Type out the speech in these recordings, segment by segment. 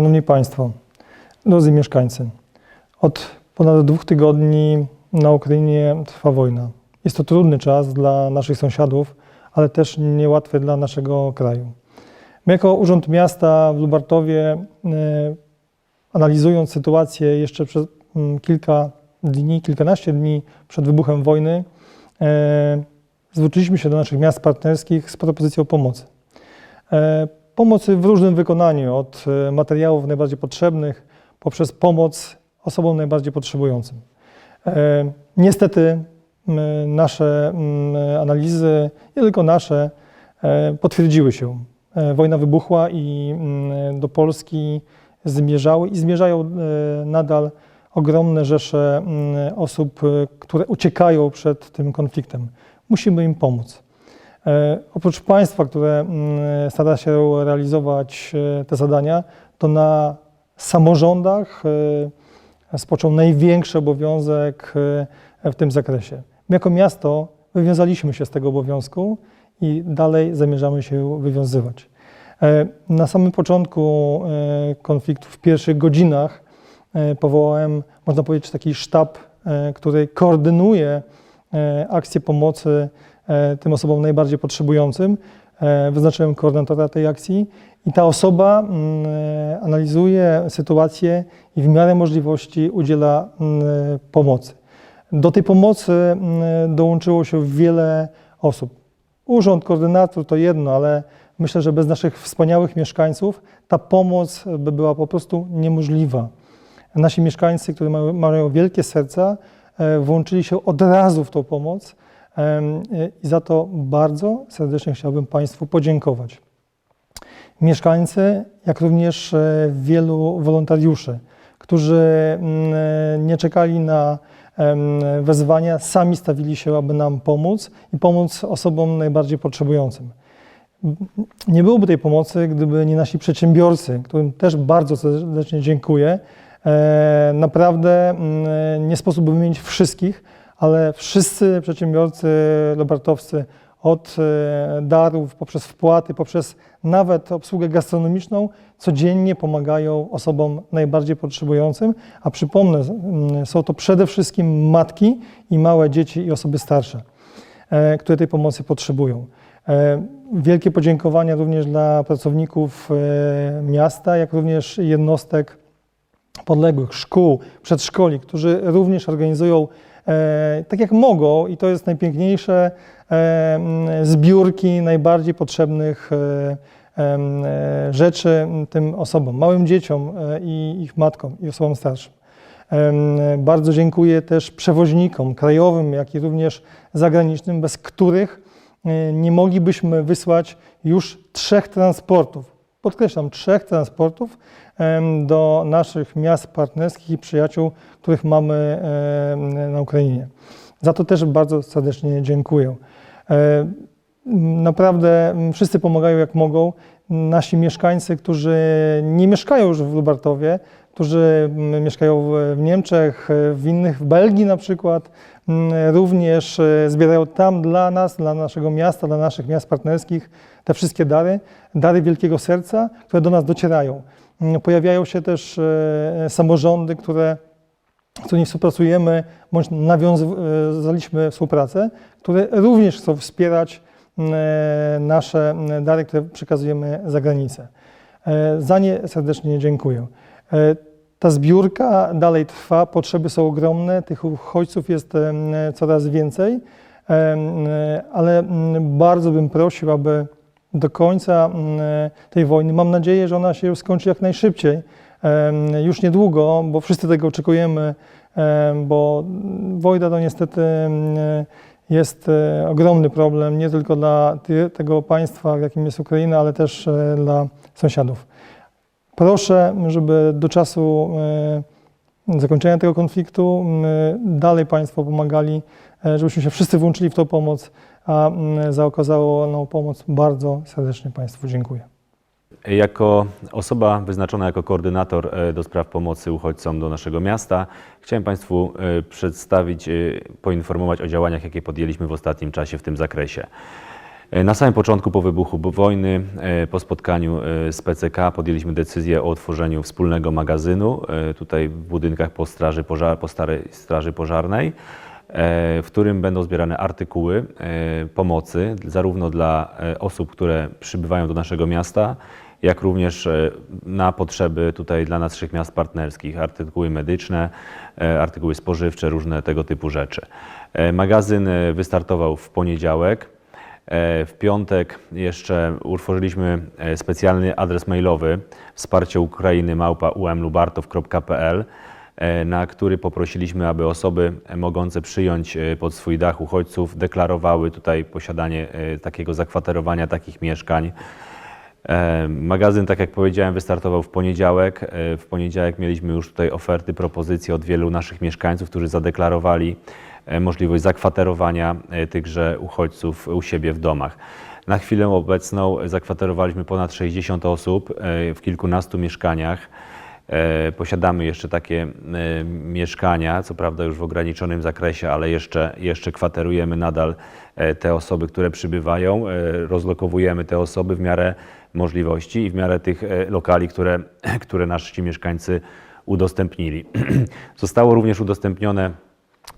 Szanowni Państwo, drodzy mieszkańcy, od ponad dwóch tygodni na Ukrainie trwa wojna. Jest to trudny czas dla naszych sąsiadów, ale też niełatwy dla naszego kraju. My jako Urząd Miasta w Lubartowie, e, analizując sytuację jeszcze przez mm, kilka dni, kilkanaście dni przed wybuchem wojny, e, zwróciliśmy się do naszych miast partnerskich z propozycją pomocy. Pomocy w różnym wykonaniu, od e, materiałów najbardziej potrzebnych, poprzez pomoc osobom najbardziej potrzebującym. E, Niestety nasze analizy, nie tylko nasze, e, potwierdziły się. Wojna wybuchła i do Polski zmierzały i zmierzają nadal ogromne rzesze osób, które uciekają przed tym konfliktem. Musimy im pomóc. E, Oprócz państwa, które mm, stara się realizować e, te zadania, to na samorządach e, spoczął największy obowiązek w tym zakresie. My jako miasto wywiązaliśmy się z tego obowiązku i dalej zamierzamy się wywiązywać. Na samym początku konfliktu, w pierwszych godzinach, powołałem, można powiedzieć, taki sztab, który koordynuje akcje pomocy tym osobom najbardziej potrzebującym. E, Wyznaczyłem koordynatora tej akcji i ta osoba mm, e, analizuje sytuację i w miarę możliwości udziela mm, pomocy. Do tej pomocy mm, dołączyło się wiele osób. Urząd, koordynator to jedno, ale myślę, że bez naszych wspaniałych mieszkańców ta pomoc by była po prostu niemożliwa. Nasi mieszkańcy, którzy mają, wielkie serca, e, włączyli się od razu w tą pomoc e, i za to bardzo serdecznie chciałbym Państwu podziękować. Mieszkańcy, jak również e, wielu wolontariuszy, którzy mm, e, nie czekali na wezwania, sami stawili się, aby nam pomóc i pomóc osobom najbardziej potrzebującym. Nie byłoby tej pomocy, gdyby nie nasi przedsiębiorcy, którym też bardzo serdecznie dziękuję. E, Naprawdę mm, nie sposób wymienić wszystkich, ale wszyscy przedsiębiorcy lobartowscy od e, darów, poprzez wpłaty, poprzez nawet obsługę gastronomiczną codziennie pomagają osobom najbardziej potrzebującym, a przypomnę, mm, są to przede wszystkim matki i małe dzieci i osoby starsze, e, które tej pomocy potrzebują. E, Wielkie podziękowania również dla pracowników miasta, jak również jednostek podległych, szkół, przedszkoli, którzy również organizują tak jak mogą i to jest najpiękniejsze, e, zbiórki najbardziej potrzebnych e, e, rzeczy tym osobom, małym dzieciom e, i ich matkom i osobom starszym. Bardzo dziękuję też przewoźnikom krajowym, jak i również zagranicznym, bez których e, nie moglibyśmy wysłać już trzech transportów, podkreślam, trzech transportów do naszych miast partnerskich i przyjaciół, których mamy na Ukrainie. Za to też bardzo serdecznie dziękuję. Naprawdę wszyscy pomagają jak mogą. Nasi mieszkańcy, którzy nie mieszkają już w Lubartowie, którzy m, mieszkają w- Niemczech, e, w innych, w Belgii na przykład, m, również e, zbierają tam dla nas, dla naszego miasta, dla naszych miast partnerskich te wszystkie dary, dary wielkiego serca, które do nas docierają. M, Pojawiają się też e, samorządy, które z którymi współpracujemy, bądź nawiązaliśmy współpracę, które również chcą wspierać e, nasze dary, które przekazujemy za granicę. E, Za nie serdecznie dziękuję. Ta zbiórka dalej trwa, potrzeby są ogromne, tych uchodźców jest coraz więcej, ale m, bardzo bym prosił, aby do końca m, tej wojny, mam nadzieję, że ona się skończy jak najszybciej, już niedługo, bo wszyscy tego oczekujemy, em, bo wojna to niestety jest e, ogromny problem nie tylko dla tego państwa, jakim jest Ukraina, ale też e, dla sąsiadów. Proszę, żeby do czasu e, zakończenia tego konfliktu dalej Państwo pomagali, e, żebyśmy się wszyscy włączyli w tą pomoc, a m, za okazaną pomoc bardzo serdecznie Państwu dziękuję. Jako osoba wyznaczona jako koordynator e, do spraw pomocy uchodźcom do naszego miasta, chciałem Państwu przedstawić, poinformować o działaniach, jakie podjęliśmy w ostatnim czasie w tym zakresie. E, Na samym początku po wybuchu wojny, e, po spotkaniu e, z PCK podjęliśmy decyzję o otworzeniu wspólnego magazynu tutaj w budynkach po, straży pożar, po starej Straży Pożarnej, w którym będą zbierane artykuły pomocy zarówno dla osób, które przybywają do naszego miasta, jak również na potrzeby tutaj dla naszych miast partnerskich, artykuły medyczne, artykuły spożywcze, różne tego typu rzeczy. Magazyn wystartował w poniedziałek. E, W piątek jeszcze utworzyliśmy e, specjalny adres mailowy wsparcie Ukrainy małpa umlubartow.pl e, na który poprosiliśmy, aby osoby mogące przyjąć pod swój dach uchodźców deklarowały tutaj posiadanie takiego zakwaterowania, takich mieszkań. Magazyn, tak jak powiedziałem, wystartował w poniedziałek. W poniedziałek mieliśmy już tutaj oferty, propozycje od wielu naszych mieszkańców, którzy zadeklarowali możliwość zakwaterowania e, tychże uchodźców u siebie w domach. Na chwilę obecną zakwaterowaliśmy ponad 60 osób e, w kilkunastu mieszkaniach. E, Posiadamy jeszcze takie e, mieszkania, co prawda już w ograniczonym zakresie, ale jeszcze, jeszcze kwaterujemy nadal e, te osoby, które przybywają. E, Rozlokowujemy te osoby w miarę możliwości i w miarę tych e, lokali, które, które nasi mieszkańcy udostępnili. Zostało również udostępnione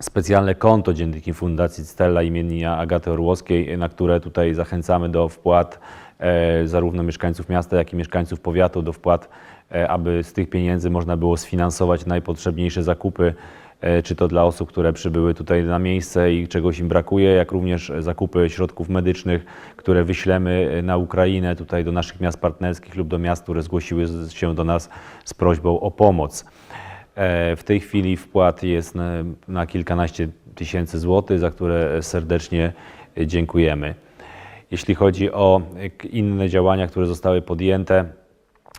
specjalne konto dzięki Fundacji Stella imienia Agaty Orłowskiej, na które tutaj zachęcamy do wpłat e, zarówno mieszkańców miasta, jak i mieszkańców powiatu do wpłat, e, aby z tych pieniędzy można było sfinansować najpotrzebniejsze zakupy, e, czy to dla osób, które przybyły tutaj na miejsce i czegoś im brakuje, jak również zakupy środków medycznych, które wyślemy na Ukrainę, tutaj do naszych miast partnerskich lub do miast, które zgłosiły się do nas z prośbą o pomoc. E, W tej chwili wpłat jest na, na kilkanaście tysięcy złotych, za które serdecznie dziękujemy. Jeśli chodzi o inne działania, które zostały podjęte,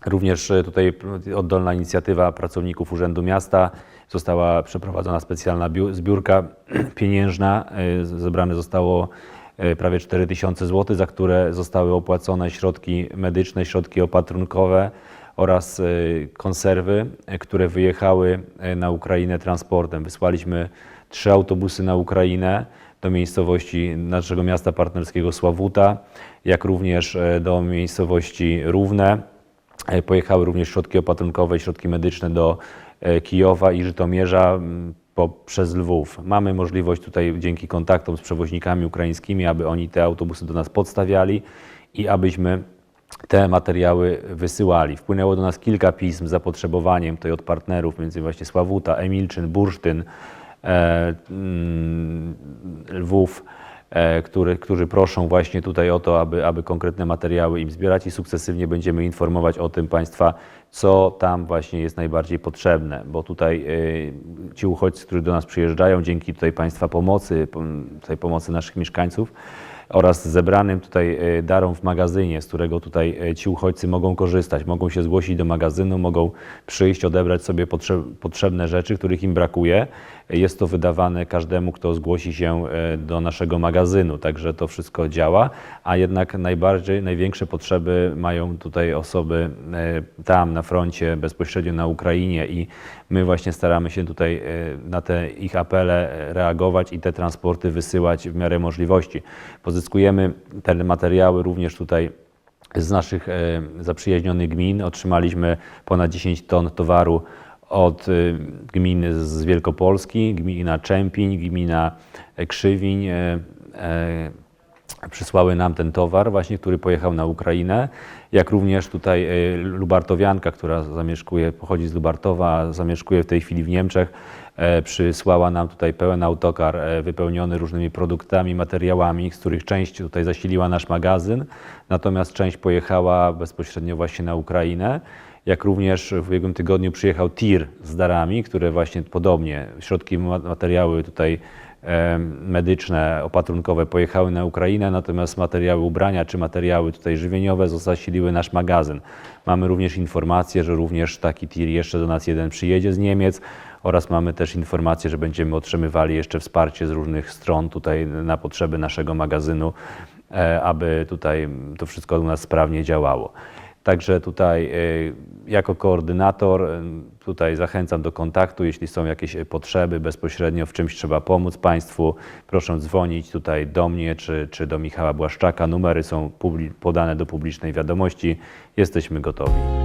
również tutaj oddolna inicjatywa pracowników Urzędu Miasta została przeprowadzona specjalna zbiórka pieniężna. E, Zebrane zostało e, prawie 4 tysiące złotych, za które zostały opłacone środki medyczne, środki opatrunkowe oraz e, konserwy, e, które wyjechały e, na Ukrainę transportem. Wysłaliśmy trzy autobusy na Ukrainę do miejscowości naszego miasta partnerskiego Sławuta, jak również do miejscowości Równe. Pojechały również środki opatrunkowe, środki medyczne do Kijowa i Żytomierza m, poprzez Lwów. Mamy możliwość tutaj dzięki kontaktom z przewoźnikami ukraińskimi, aby oni te autobusy do nas podstawiali i abyśmy te materiały wysyłali. Wpłynęło do nas kilka pism z zapotrzebowaniem tutaj od partnerów, między właśnie Sławuta, Emilczyn, Bursztyn, e, mm, Lwów, e, który, którzy proszą właśnie tutaj o to, aby, aby konkretne materiały im zbierać i sukcesywnie będziemy informować o tym Państwa, co tam właśnie jest najbardziej potrzebne, bo tutaj e, ci uchodźcy, którzy do nas przyjeżdżają, dzięki tutaj Państwa pomocy, pom- tutaj pomocy naszych mieszkańców, oraz zebranym tutaj e, darom w magazynie, z którego tutaj e, ci uchodźcy mogą korzystać. Mogą się zgłosić do magazynu, mogą przyjść, odebrać sobie potrze- potrzebne rzeczy, których im brakuje. Jest to wydawane każdemu, kto zgłosi się e, do naszego magazynu, także to wszystko działa, a jednak najbardziej, największe potrzeby mają tutaj osoby e, tam na froncie, bezpośrednio na Ukrainie i my właśnie staramy się tutaj e, na te ich apele reagować i te transporty wysyłać w miarę możliwości. Pozyskujemy te materiały również tutaj z naszych zaprzyjaźnionych gmin. Otrzymaliśmy ponad 10 ton towaru od y, gminy z Wielkopolski, gmina Czempiń, gmina Krzywiń. e, e, Przysłały nam ten towar właśnie, który pojechał na Ukrainę, jak również tutaj Lubartowianka, która zamieszkuje, pochodzi z Lubartowa, zamieszkuje w tej chwili w Niemczech, e, przysłała nam tutaj pełen autokar e, wypełniony różnymi produktami, materiałami, z których część tutaj zasiliła nasz magazyn, natomiast część pojechała bezpośrednio właśnie na Ukrainę. Jak również w ubiegłym tygodniu przyjechał tir z darami, które właśnie podobnie, środki, ma- materiały tutaj medyczne, opatrunkowe pojechały na Ukrainę, natomiast materiały ubrania czy materiały tutaj żywieniowe zasiliły nasz magazyn. Mamy również informację, że również taki tir jeszcze do nas jeden przyjedzie z Niemiec oraz mamy też informację, że będziemy otrzymywali jeszcze wsparcie z różnych stron tutaj na potrzeby naszego magazynu, e, aby tutaj to wszystko u nas sprawnie działało. Także tutaj y, jako koordynator y, tutaj zachęcam do kontaktu, jeśli są jakieś e, potrzeby bezpośrednio, w czymś trzeba pomóc Państwu, proszę dzwonić tutaj do mnie czy, czy do Michała Błaszczaka. Numery są podane do publicznej wiadomości. Jesteśmy gotowi.